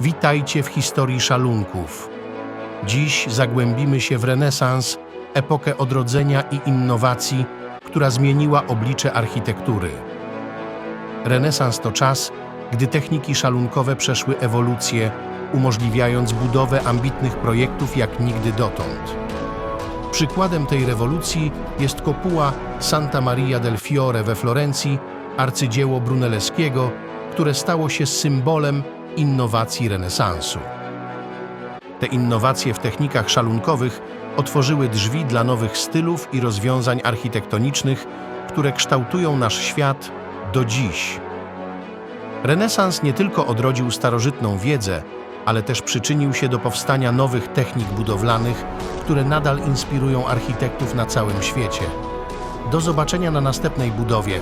Witajcie w historii szalunków. Dziś zagłębimy się w renesans, epokę odrodzenia i innowacji, która zmieniła oblicze architektury. Renesans to czas, gdy techniki szalunkowe przeszły ewolucję, umożliwiając budowę ambitnych projektów jak nigdy dotąd. Przykładem tej rewolucji jest kopuła Santa Maria del Fiore we Florencji, arcydzieło Brunelleschiego, które stało się symbolem innowacji renesansu. Te innowacje w technikach szalunkowych otworzyły drzwi dla nowych stylów i rozwiązań architektonicznych, które kształtują nasz świat do dziś. Renesans nie tylko odrodził starożytną wiedzę, ale też przyczynił się do powstania nowych technik budowlanych, które nadal inspirują architektów na całym świecie. Do zobaczenia na następnej budowie.